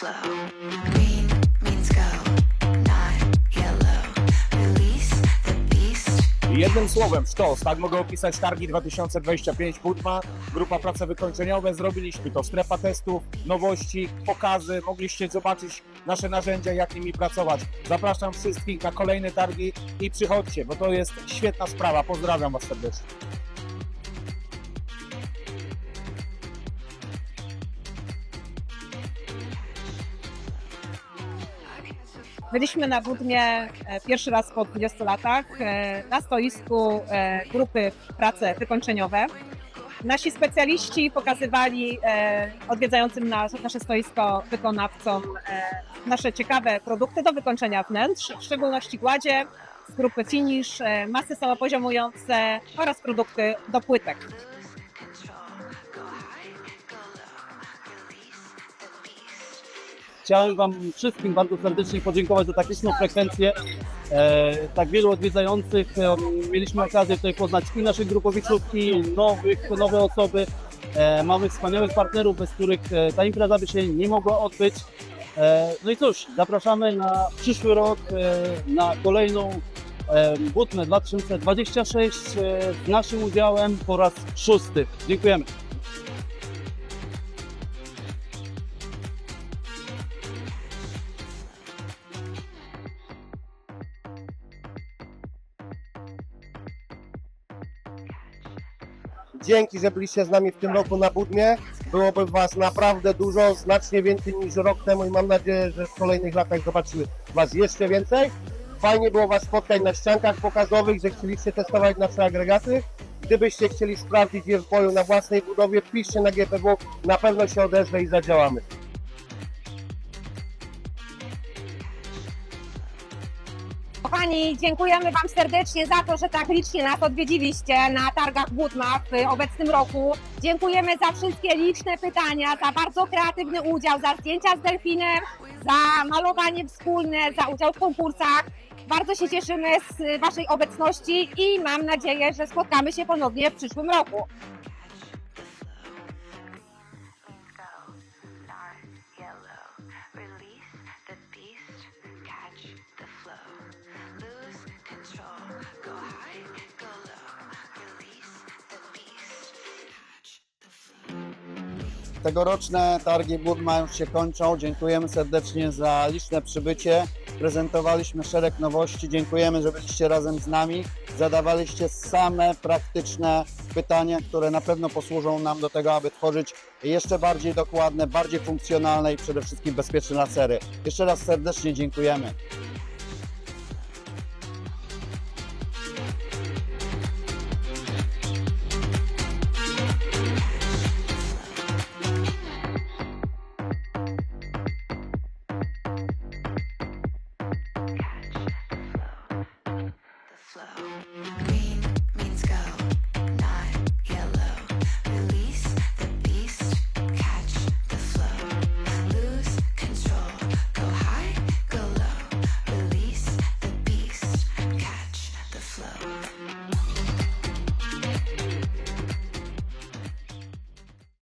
flow. Green means go, not yellow. Release the beast. Jednym słowem, sztos, tak mogę opisać targi 2025 Budma, grupa prace wykończeniowe, zrobiliśmy to, strefa testów, nowości, pokazy, mogliście zobaczyć nasze narzędzia, jak nimi pracować. Zapraszam wszystkich na kolejne targi i przychodźcie, bo to jest świetna sprawa, pozdrawiam Was serdecznie. Byliśmy na Budmie e, pierwszy raz po 20 latach e, na stoisku e, grupy prace wykończeniowe. Nasi specjaliści pokazywali odwiedzającym nas, nasze stoisko wykonawcom nasze ciekawe produkty do wykończenia wnętrz, w szczególności gładzie z grupy finish, masy samopoziomujące oraz produkty do płytek. Chciałem Wam wszystkim bardzo serdecznie podziękować za tak liczną frekwencję, e, tak wielu odwiedzających. E, mieliśmy okazję tutaj poznać i naszych grupowiczów, i nowych, nowe osoby. E, mamy wspaniałych partnerów, bez których e, ta impreza by się nie mogła odbyć. E, no i cóż, zapraszamy na przyszły rok, e, na kolejną e, Butmę 2026 e, z naszym udziałem po raz szósty. Dziękujemy. Dzięki, że byliście z nami w tym roku na Budmie. Byłoby Was naprawdę dużo, znacznie więcej niż rok temu i mam nadzieję, że w kolejnych latach zobaczymy Was jeszcze więcej. Fajnie było Was spotkać na ściankach pokazowych, że chcieliście testować nasze agregaty. Gdybyście chcieli sprawdzić je w boju na własnej budowie, piszcie na GPW, na pewno się odezwę i zadziałamy. Kochani, dziękujemy Wam serdecznie za to, że tak licznie nas odwiedziliście na targach Budma w obecnym roku. Dziękujemy za wszystkie liczne pytania, za bardzo kreatywny udział, za zdjęcia z delfinem, za malowanie wspólne, za udział w konkursach. Bardzo się cieszymy z Waszej obecności i mam nadzieję, że spotkamy się ponownie w przyszłym roku. Tegoroczne targi Budma już się kończą. Dziękujemy serdecznie za liczne przybycie. Prezentowaliśmy szereg nowości. Dziękujemy, że byliście razem z nami. Zadawaliście same praktyczne pytania, które na pewno posłużą nam do tego, aby tworzyć jeszcze bardziej dokładne, bardziej funkcjonalne i przede wszystkim bezpieczne lasery. Jeszcze raz serdecznie dziękujemy. flow.